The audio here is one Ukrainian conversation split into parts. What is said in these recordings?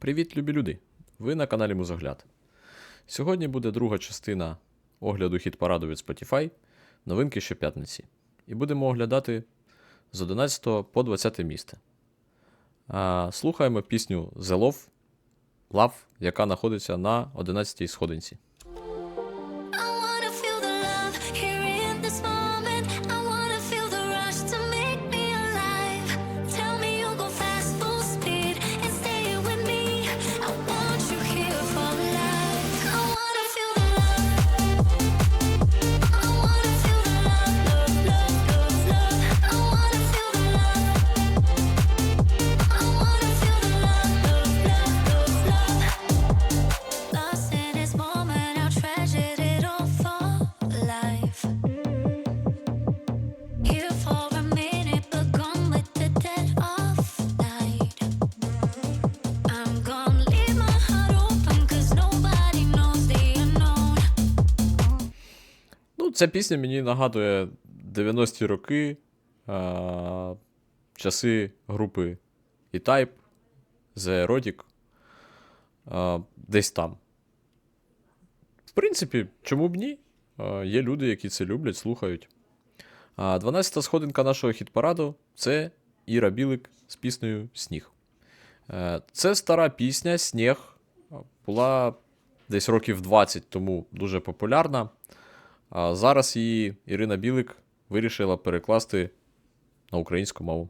Привіт, любі люди! Ви на каналі Музогляд. Сьогодні буде друга частина огляду хіт-параду від Spotify новинки щоп'ятниці. І будемо оглядати з 11 по 20 місце. Слухаємо пісню The Love, Love, яка знаходиться на 11-й сходинці. Ця пісня мені нагадує 90-ті роки, а, часи групи E-Type, The Erotic, а, десь там. В принципі, чому б ні? А, є люди, які це люблять, слухають. А 12-та сходинка нашого хіт-параду це Іра Білик з піснею Сніг. Е, Це стара пісня Сніг. Була десь років 20 тому дуже популярна. А зараз її Ірина Білик вирішила перекласти на українську мову.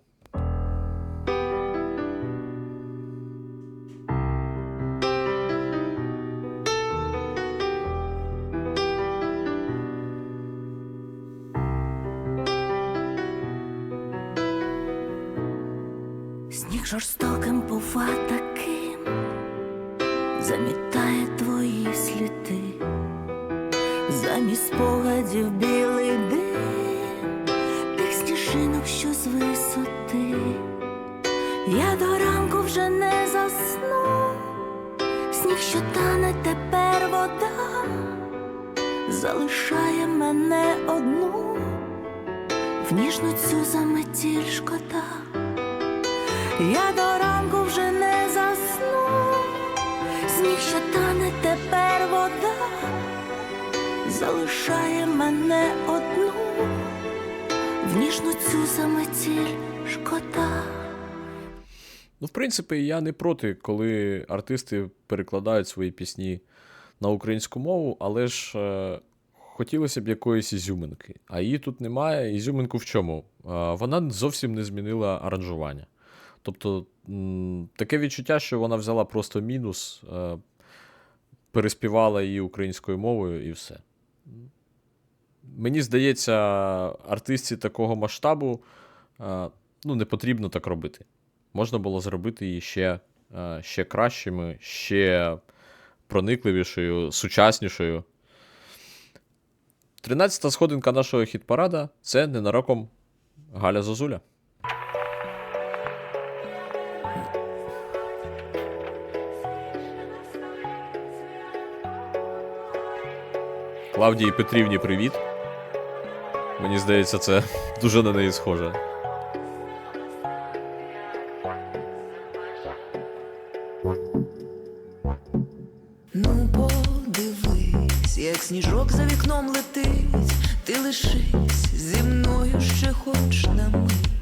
Сніг жорстоким бува таким, замітає твої сліди, замість спогадів білий дим, тих сніжинок, що з висоти. Я до ранку вже не засну, сніг, що тане тепер вода, залишає мене одну, в ніжну цю заметіль шкода. Я до ранку вже не засну, сніг, що тане тепер залишає мене одну, в ніжну цю заметіль шкода. Ну, в принципі, я не проти, коли артисти перекладають свої пісні на українську мову, але ж е, хотілося б якоїсь ізюминки. А її тут немає. Ізюминку в чому? Е, вона зовсім не змінила аранжування. Тобто, м, таке відчуття, що вона взяла просто мінус, е, переспівала її українською мовою і все. Мені здається, артистці такого масштабу е, ну, не потрібно так робити. Можна було зробити її ще, е, ще кращими, ще проникливішою, сучаснішою. 13-та сходинка нашого хіт-парада це ненароком Галя Зозуля. Клавдії Петрівні, привіт. Мені здається, це дуже на неї схоже. Ну, подивись, як сніжок за вікном летить, ти лишись зі мною ще хоч на мить.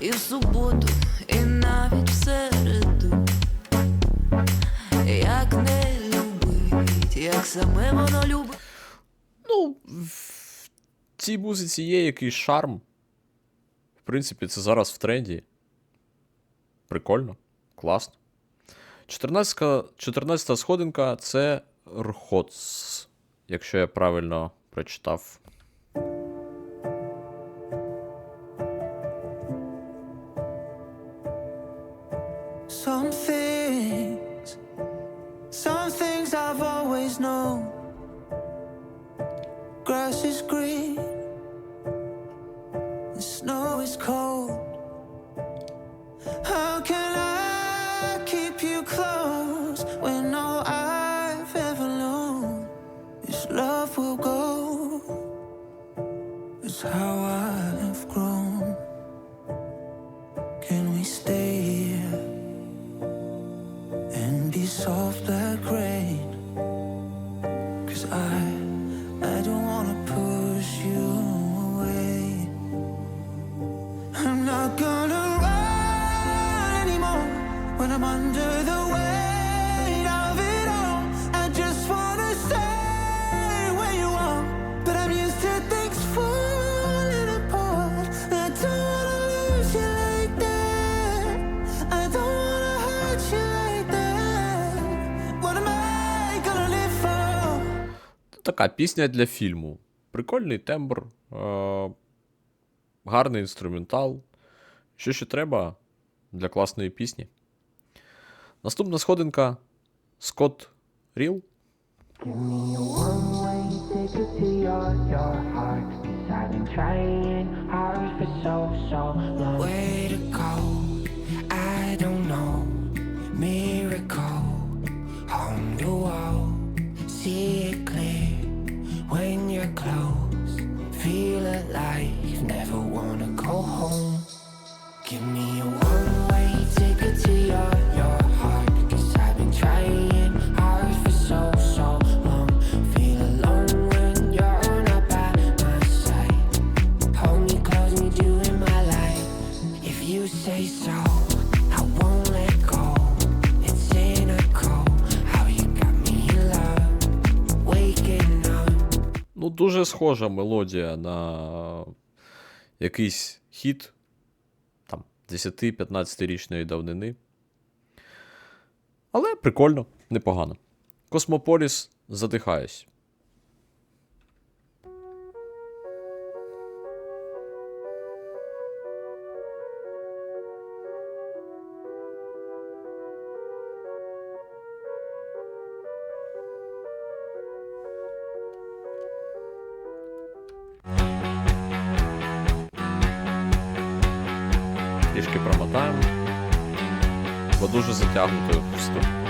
і в суботу, і навіть в середу, як не любить, як саме воно любить. Ну, в цій музиці є якийсь шарм. В принципі, це зараз в тренді. Прикольно, класно. 14 14 сходинка це Рхоц, якщо я правильно прочитав. soft like rain. Cause I така пісня для фільму. Прикольний тембр, е, гарний інструментал. Що ще треба для класної пісні? Наступна сходинка Скотт Ріл. Miracle on the wall. See close. Feel alive, never wanna go home. Give me a word. схожа мелодія на якийсь хіт там 10-15-річної давнини. Але прикольно, непогано. Космополіс, задихаюсь. дуже затягнутою пусто.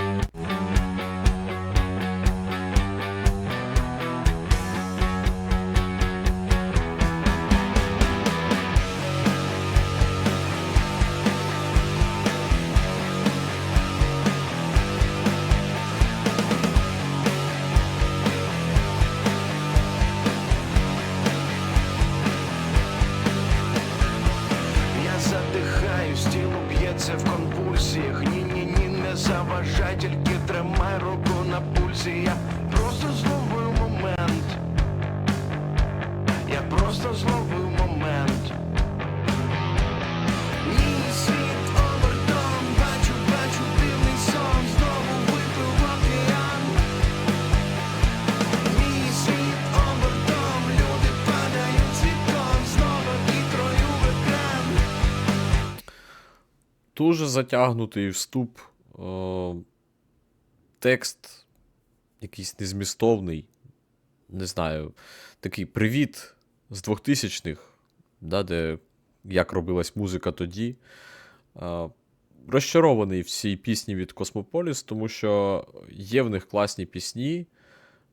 дуже затягнутий вступ, о, текст якийсь незмістовний, не знаю, такий привіт з 2000-х, да, де як робилась музика тоді. О, розчарований в цій пісні від Космополіс, тому що є в них класні пісні.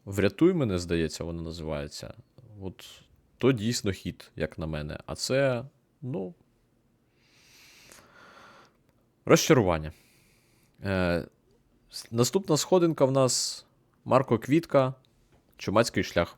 Врятуй мене, здається, вона називається. От то дійсно хіт, як на мене. А це, ну. Розчарування. Е, Наступна сходинка в нас Марко Квітка, Чумацький шлях.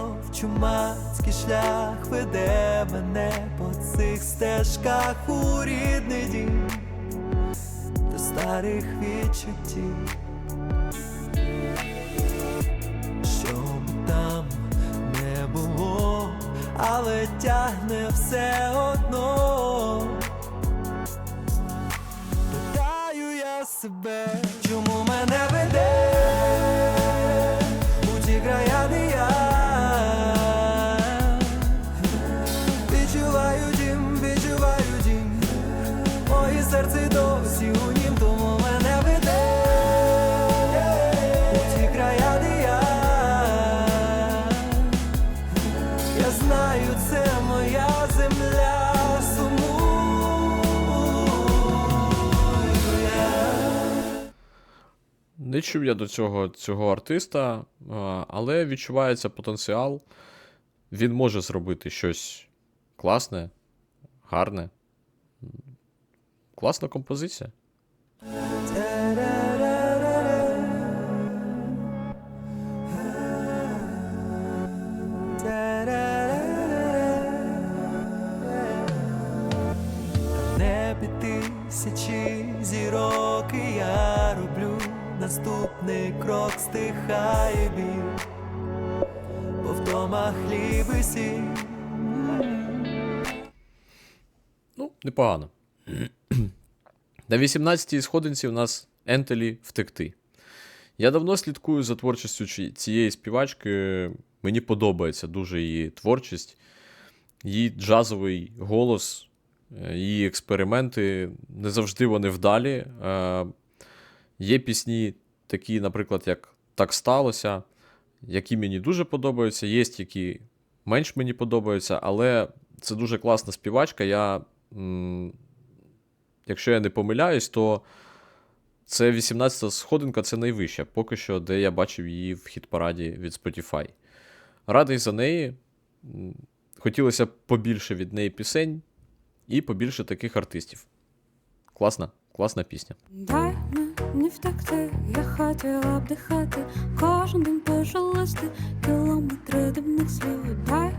Знов чумацький шлях веде мене по цих стежках у рідний дім до старих відчуттів. Що б там не було, але тягне все одно. Питаю я себе, чому мене веде Не чув я до цього цього артиста, але відчувається потенціал. Він може зробити щось класне, гарне. Класна композиція. Стихає біль, бо вдома хліб і сіль. Ну, непогано. На 18-й сходинці у нас Ентелі втекти. Я давно слідкую за творчістю цієї співачки. Мені подобається дуже її творчість, її джазовий голос, е, її експерименти. Не завжди вони вдалі. Е, Є пісні, такі, наприклад, як Так сталося, які мені дуже подобаються, є які менш мені подобаються, але це дуже класна співачка. Я, якщо я не помиляюсь, то це 18-та сходинка, це найвища, поки що, де я бачив її в хіт-параді від Spotify. Радий за неї. Хотілося побільше від неї пісень і побільше таких артистів. Класна, класна пісня. Дай мені втекти, я хотіла б дихати, кожен день пожалости, кілометри дивних слів. Дай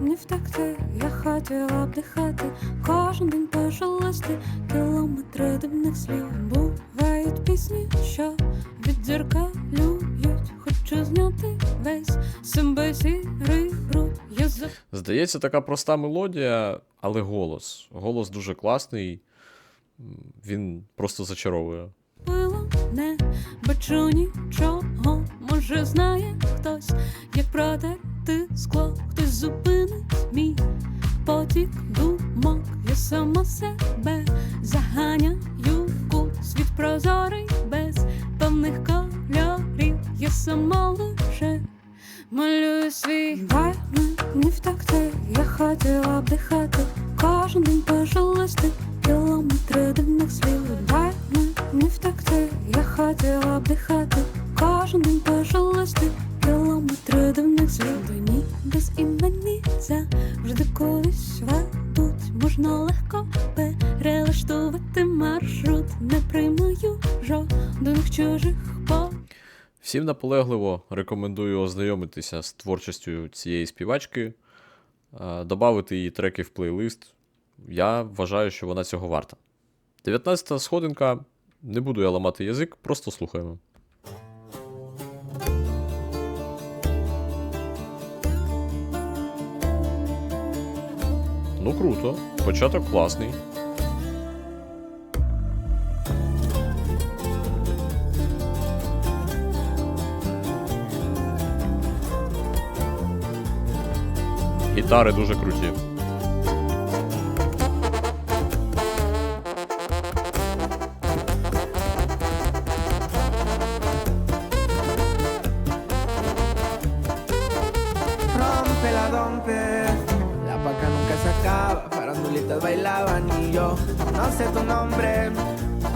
мені втекти, я хотіла б дихати, кожен день пожалости, кілометри дивних слів. Бувають пісні, що віддзеркалюють, хочу зняти весь себе сірий бруд. Здається, така проста мелодія, але голос. Голос дуже класний. Він просто зачаровує. Не бачу нічого, може знає хтось, як протерти скло, хтось зупинить мій потік думок, я сама себе заганяю в кут, світ прозорий без певних кольорів, я сама лише малюю свій Дай мені втекти, я хотіла б дихати, кожен день пожалости, кілометри дивних слів. Дай мені втекти, я хотіла б дихати, кожен день пожалости, кілометри дивних слів. До ні без імені завжди колись ведуть, можна легко перелаштувати маршрут, не приймаю жодних чужих по. Всім наполегливо рекомендую ознайомитися з творчістю цієї співачки, е, додати її треки в плейлист. Я вважаю, що вона цього варта. 19-та сходинка. Не буду я ламати язик, просто слухаємо. Ну круто, початок класний. Гітари дуже круті. farandulitas bailaban y yo no sé tu nombre,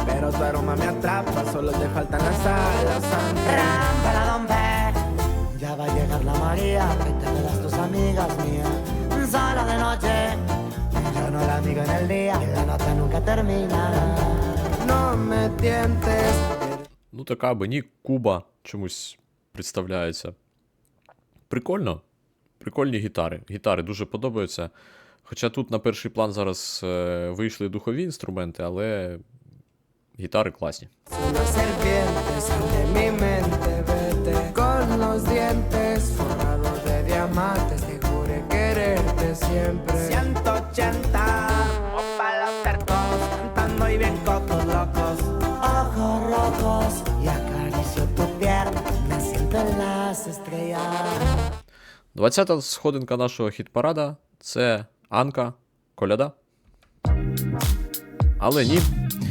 pero tu aroma me atrapa, solo te faltan las alas. Rompe la dompe. Ya va a llegar la María, vete de las tus amigas mías. Solo de noche, yo no la amigo en el día, que la nota nunca termina. No me tientes. Ну, така Бені Куба чомусь представляється. Прикольно. Прикольні гітари. Гітари дуже подобаються. Хоча тут на перший план зараз е, вийшли духові інструменти, але гітари класні. Una serpiente sal de mi mente, vete con los dientes forrados de diamantes. Te juré quererte siempre. 180, opa los tercos, cantando y bien cocos locos. Ojos rojos y acaricio tu piel, me siento en las estrellas. 20-та сходинка нашого хіт-парада це Анка Коляда. Але ні.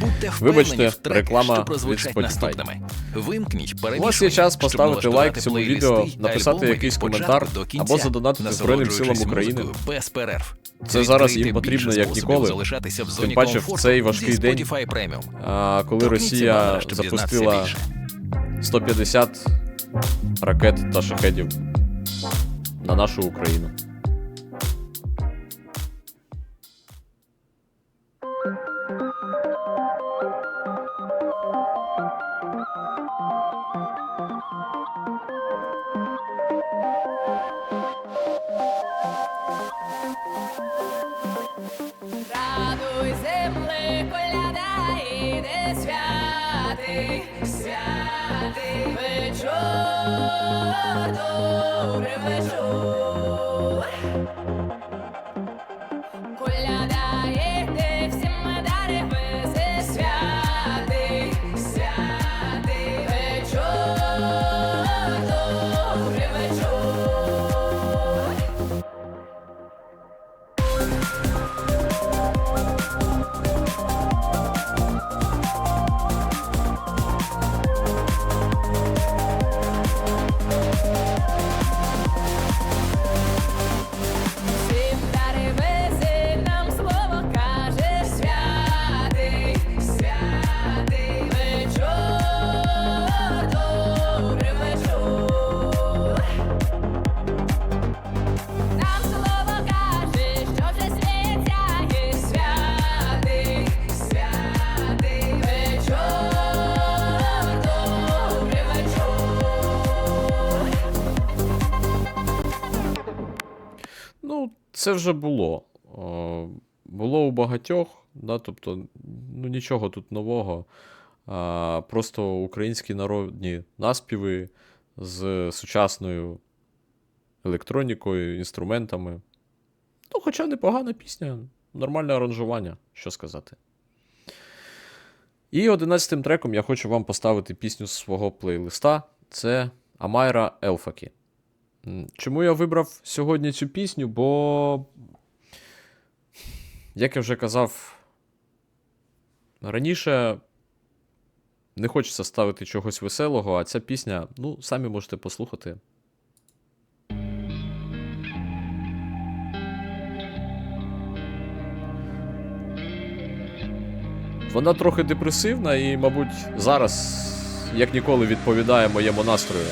Будьте впевнені Вибачте, в треках, реклама що прозвучать від Spotify. наступними. Вимкніть У вас є час щоб поставити лайк цьому плейлисти відео, й написати альбоми якийсь початку коментар до кінця, або задонатити Збройним силам насолоджуючись України. музикою без перерв. Це зараз Відкрийте їм потрібно більше як способів ніколи. залишатися в зоні Тим паче в комфорту цей зі важкий день, Spotify Premium. а, коли Торкніться Росія щоб дізнатися запустила більше. 150 ракет та шахедів на нашу Україну. Святий, святий вечор, добрий вечор. Ну, це вже було. О, було у багатьох, да, тобто, ну нічого тут нового. А, просто українські народні наспіви з сучасною електронікою, інструментами. Ну, хоча непогана пісня, нормальне аранжування, що сказати. І одинадцятим треком я хочу вам поставити пісню з свого плейлиста. Це Амайра Елфакі. Чому я вибрав сьогодні цю пісню? Бо, як я вже казав раніше, не хочеться ставити чогось веселого, а ця пісня, ну, самі можете послухати. Вона трохи депресивна і, мабуть, зараз, як ніколи, відповідає моєму настрою.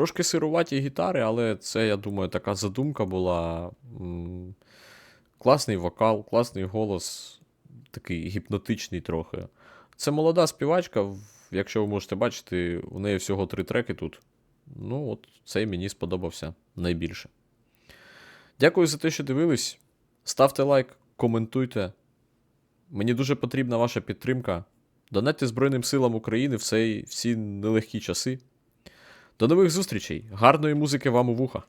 Трошки сируваті гітари, але це, я думаю, така задумка була. Класний вокал, класний голос, такий гіпнотичний трохи. Це молода співачка, якщо ви можете бачити, у неї всього три треки тут. Ну, от цей мені сподобався найбільше. Дякую за те, що дивились. Ставте лайк, коментуйте. Мені дуже потрібна ваша підтримка. Донатьте Збройним силам України в цей, в нелегкі часи. До нових зустрічей! Гарної музики вам у вуха!